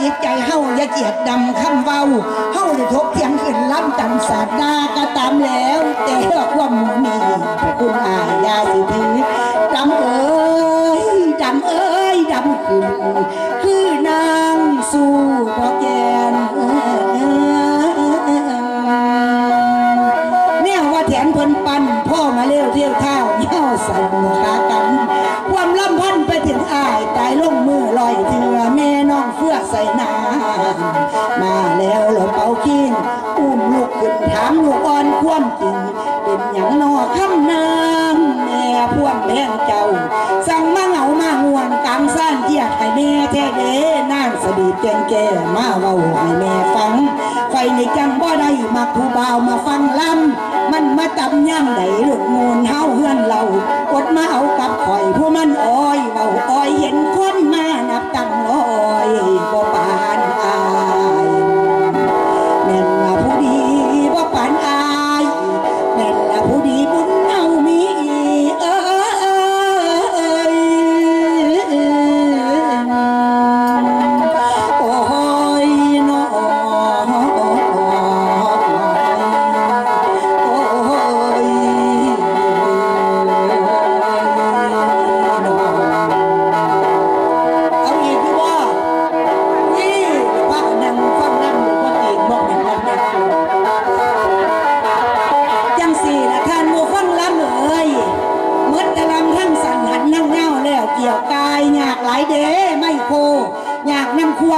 จิตใจเฮาอย่าเกียดดำคำเว้าเฮาได้ทบเทียงขึ้นล้ำจำศาสดาก็ตามแล้ว แต่เพื่อความมู่นี้พระคุณอายาสิถือดำเอ้ยดำเอ้ยดำขึ้นคือนางสู่พอแกนแนวว่าแถนเพิ่นปันพ่อมาเร็วเที่ยวเท้าเย้าใส่หมูขากัน ส่นามาแล้วเราเป่าคิงอุ้มลูกขึ้นถามลูกอ่อนความจริง เป็นอย่างนอคำนางแม่พ่วงแม่งเจ้า สั่งมาเหงามาง่วนกลางซ่านเกียดให้แม่แท้เด้นางสดีแกงแก่มาเว้าให้แม่ฟังไฟในจังบ่ได้มาผู้บ่าวมาฟังลำมันมาตำย่างไดลูกงูนเฮาเฮือนเรากดมาเอากับข่อยผู้มันอ้อยเว้าอ้อยเห็นคน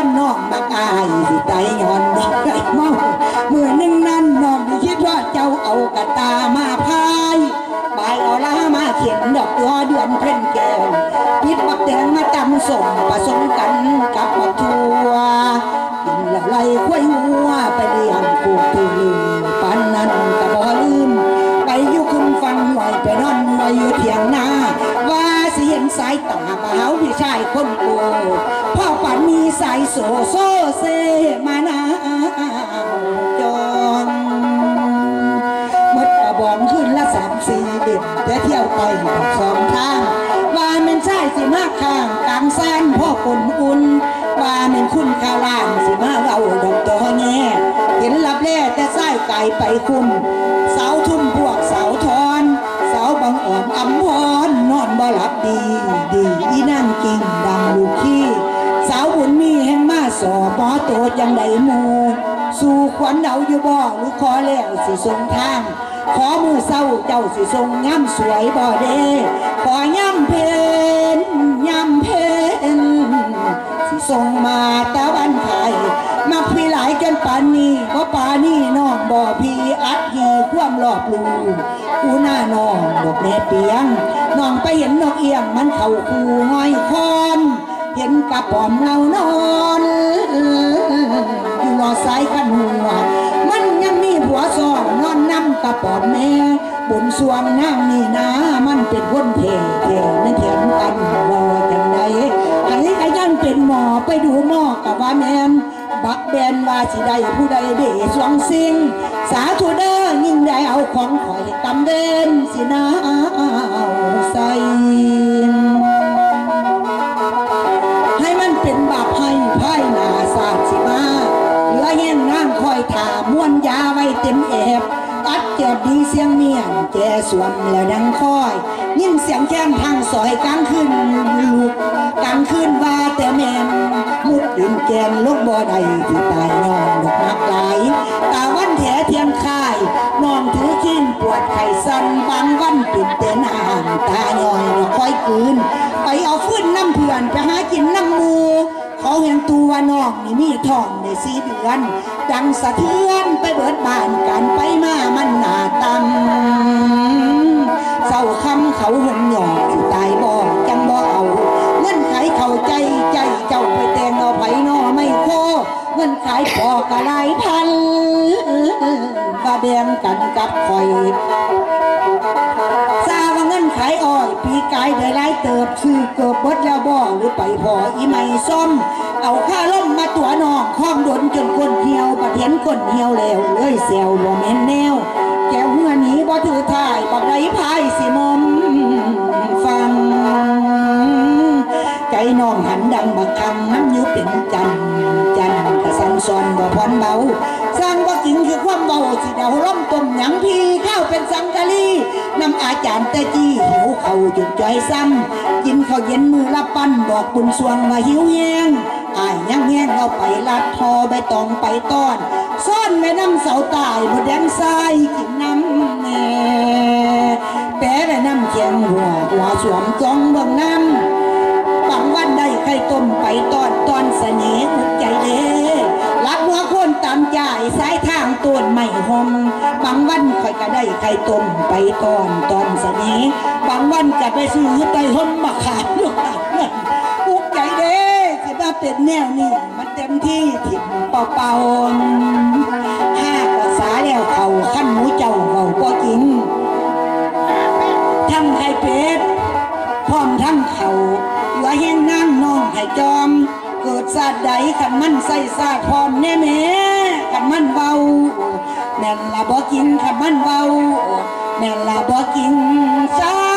ากน้ำควมน้องมากายสิไตย้อนดอกไก่เมาเมื่อนึ่งนั้นน้องคิดว่าเจ้าเอากระตามาพายบายเอาละมาเขียนดอกตัวเดือนเพ่นแก้วพิดบักแดงมาตำส่งผสมกันกับบักทัวกินละไรควายหัวไปเลี้ยงกูตือลืมปันนั้นก็บ่ลืมไปอยู่คุมฟังหน่อยไปนอนไว้อยู่เถียงนาว่าเสิเห็นสายตาบ่าวพี่ชายคนโก สายโซโซเซมานาจองหมดกระบองขึ้นละสามสี่เด็ดแต่เที่ยวไปสองทางว่าม่นชายสิมาข้างกลางซนพ่อคนอุ่นว่าม่นคุณข้าล่างสิมาเอาดอกตอแง่เห็นลับแล่แต่ไส้ไก่ไปคุ้มสาวทุ่มพวกสาวทอน สาวบางอ่อนอำพรนอนบ่หลับดีดีอีนั่งกิง สอหมอโตจังไดมูสู่ขวัญเดาอยู่บ่หรือขอแล้วสิทรงทาง ขอมือเศร้าเจ้าสิทรงงามสวยบ่เด้ขอย่ำเพนย่ำเพนสิทรงมาตะวันไทยมักพี่หลายจนปานนี้บ่ป่านี้น้องบ่พี่อัดหีความรอบลูกูหน้าน้องดอกแม่เปียงน้องไปเห็นนกเอียงมันเข้าคูห้อยคอน เห็นกระป๋อมเรานอนอยู่รอสายกันหัว มันยังมีผัวซอนนอนนำกระป๋อมแม่บุญสวงนางนี่นะมันเป็นคนเทเทในเถียงกันว่าจังใดอันนี้ก็ยังเป็นหมอไปดูหมอกับว่าแมนบักแบนว่าสิได้ผู้ใดเดสวงสิงสาธุเด้อยิ่งได้เอาของข่อยตำเด่นสินะเอาใส่าม้วนยาไว้เต็มแอบตัดแจบดีเสียงเมียนแกสวมแล้วดังคอย ยิ่งเสียงแค้นพังสอยกลางคืนลูกกลางคืนว่าแต่แมนมุดดินแกนลกบ่อใดที่ตายนอนดอกนักหลายตาวันแถเทียมคายนอนถือขิ้นปวดไข้สั่นบางวันปิดเต้นอ่านตาย่อยราคอยคืน ไปเอาฟื้นน้ำเพื่อนไปหากินน้ำมู เขาเห็นตัวน้องนี่มีท้องในสีเดือน ดังสะเทือนไปเบิดบ้านกันไปมามันหนาตังเศร้าคำเขาหนหยอกตายบ่จังบ่เอาเงินขายเข้าใจใจเจ้าไปแต่งเอาไปนอไม่โคเงินขายพอกะไรพันว่าแบ่งกันกับคอย ปีกายได้หลายเติบซื้อเกิดเบดแล้วบ่หรือไปพออีไม่ส้มเอาค่าล่มมาตัวนองข้อมดนจนคนเหี่ยวประเทียนคนเหี่ยวแล้วเลยเซวบ่แม่นแนวแก้วเหือหนี้บ่ถือถ่ายบักไรพายสิมมฟัง ใจน้องหันดังบักคำน้ำอยุเป็นจันทร์สอนบ่พรเบาสร้างว่ากินคือควา เบาสิเดาล้มต้มหยังพี่ข้าวเป็นสังกะลีนำอาจารย์ต่จี้หิวเขาจุดจอยซ้ำกินข้าวเย็นมือละปั้นบอกบุญสวงมาหิวแห้งอายยังแห้งเอาไปลัดทอใบตองไปต้อน ซ่อนแม่น้ำเสาตายบดแดงทรายกินน้ำแน่แปะแม่น้ำเขียงหัวหัวสวมจองเบื้องน้ำบางวันได้ไข่ต้มไปตอนตอนเสน่ห์อุกใจเด้ามจ่ายสายทางต้นไม่หอมบางวันค่อยก็ได้ไข่ต้มไปตอนตอนเสน่ห์บางวันก็ไปซื้อไต้หอมมาขายลูกหลาเงินอุกใจเด้สิว่าเป็นแนวนี้มันเต็มที่ถิ่นเป่าๆห้าภาษาแล้วเขาขั้นหมูเจ้าเบาก็จริงทำไข่เป็ดพร้อมทั้งเขาเหลือแห้งนั่งนองให้จอมเกิดศาสตร์ใดขันมันใส่ศาสตร์พร้อมแน่แม่ ขันมันเบาแม่นละบ่กินขันมันเบาแม่นละบ่กินสา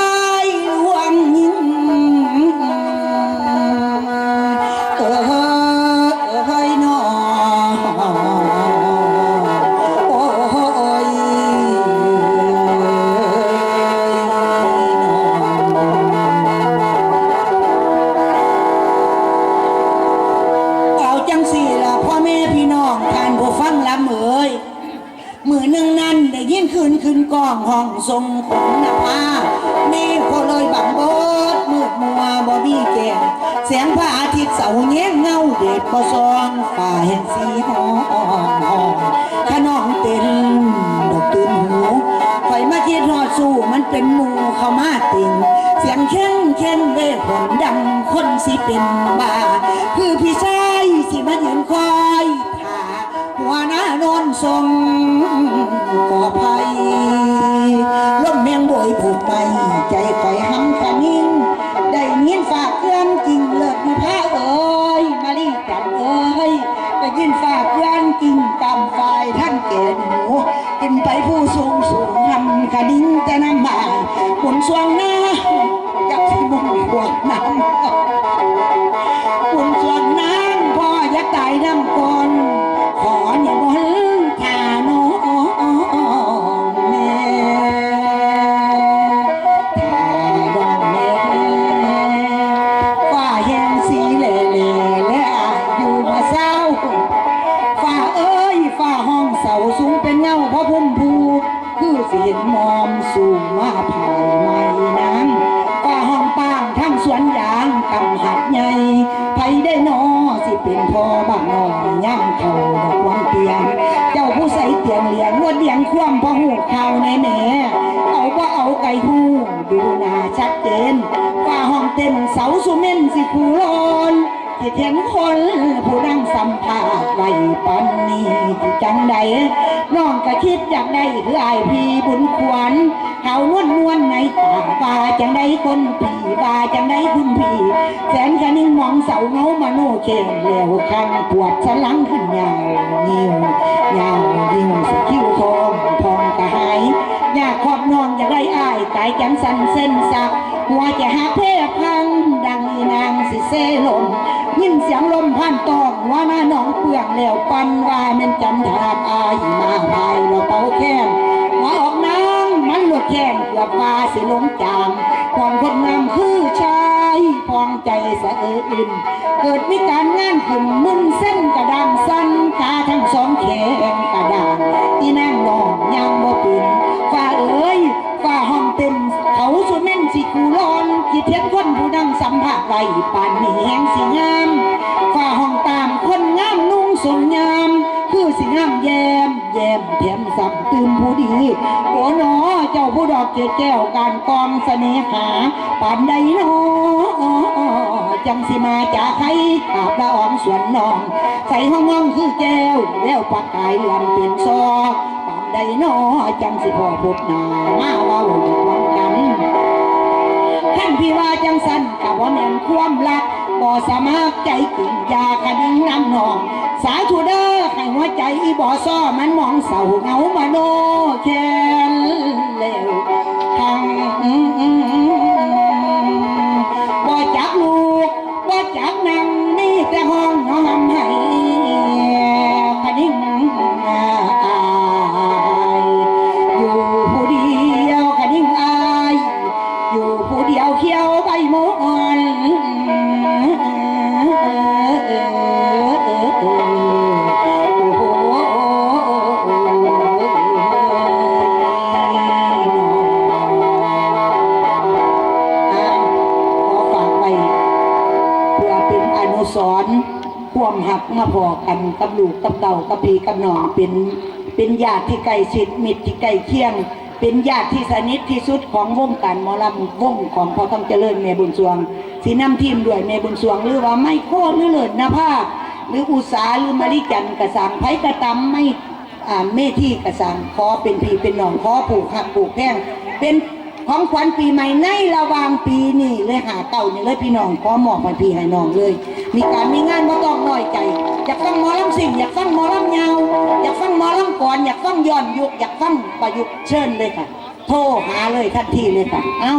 บ่ซองฝ่าเห็นสีหอมขนองเต็นดอกตื่นหูคอยมาคิดรอดสู้มันเป็นหมูเข้ามาติงเสียงเข้งเข้งเวทผลดังคนสิเป็นบ้าคือพี่ชายสิมายืนคอยถ่าหัวหน้านอนทรง สูงทำขดิ้งแต่น้ำหมายบนสวงหน้าอยากให้มุงหัวน้ำางเขาดอกวันเตียง เจ้าผู้ใส่เตียงเหลียงว่าเดียงคว่ำพอหูข่าวแน่แน่เอาว่าเอาไก่หูดูหน้าชัดเจนฝ่าห้องเต็มเสาสุเมนสิคู ที่เทียนคนผู้นั่งสัมภาษณ์ไว้ปันนี้ที่จังใดน้องก็คิดอยากได้คือไอพี่บุญขวัญเขานวลนวลในตาบาจังได้คนผีบาจังได้คุณพี่แสนคะนิ่งมองเสาเงามาโนเข่งเหลวข้างปวดสลังขึ้นยาวนิ้วยาวยิ่งสิคิ้วทองทองกระหายอยากขอบนอนอยากได้อ้ายตายจังสันเส้นสักหัวจะหาเพพังดังอีนางสิเซลม ยินเสียงลมผ่านตองว่าหน้าหนองเปลือกแล้วปันว่าแม่นจันทราบอายมาพายเราเป่าแค้นหัวออกนางมันหลุดแข้งเกือบว่าสิลงจามพองคนงามคือชายพองใจสะเอื่นเกิดมีการงานขึ้นมึนเส้นกระดานสั้นตาทั้งสองแขงกระดานอีนางนองยังบ่ปินฝ่าเอ้ยฝ่าห้องเต็มเขาสุเม่นสิคูร้อนที่เทียนคนผู้นั่งสัมผัสไว้ป่านนี้แหงสิง ผู้ดีโอ้หนอเจ้าผู้ดอกเกศแก้วการกองเสน่หาป่านใดหนอจังสิมาจากใครขาบละอองสวนนอง ใส่ห้องงองคือแก้ว แล้วปากกายลื่อมเป็นซอกปานใดหนอจังสิพอพบหนามาเว้าอยู่วันกันท่านพี่ว่าจังสันกับว่าแน่นความรักบ่สามารใจกิ่งยาคดิ่งน้ำนอง สาธุเด้อให้หัวใจอีบอซ้อมันมองเสาเงามาโนแคนเลวทางบ่จักลูกบ่จักนางนี่แต่ห้องน้องให้กนิ่งอยู่ผู้เดียวกนิ่งอายอยู่ผู้เดียวเขี้ยวใบโม มาพอกันกับลูกกับเต่ากับพี่กับน้องเป็นเป็นญาติที่ใกล้ชิดมิตรที่ใกล้เคียง เป็นญาติที่สนิทที่สุดของวงการหมอลำวงของพ่อคำเจริญแม่บุญสวงสีน้ำทีมด้วยแม่บุญสวงหรือว่าไม่โคตรหรือเลิศนภาหรืออุสาหรือมาริจันทร์กระสังไผกระตำไม่อ่าเมที่กระสังขอเป็นพี่เป็นน้องขอผูกหักผูกแพงเป็น ของขวัญปีใหม่ในระหว่างปีนี่เลยหาเต่านี่เลยพี่น้องขอหมอบให้พี่ให้น้องเลย มีการมีงานบ่ต้องน้อยใจ อยากฟังหมอลำสิ่งอยากฟังหมอลำยาวอยากฟังหมอลำก่อนอยากฟังย้อนยุกอยากฟังประยุกต์เชิญเลยค่ะ โทรหาเลยทันทีเลยค่ะ เอ้า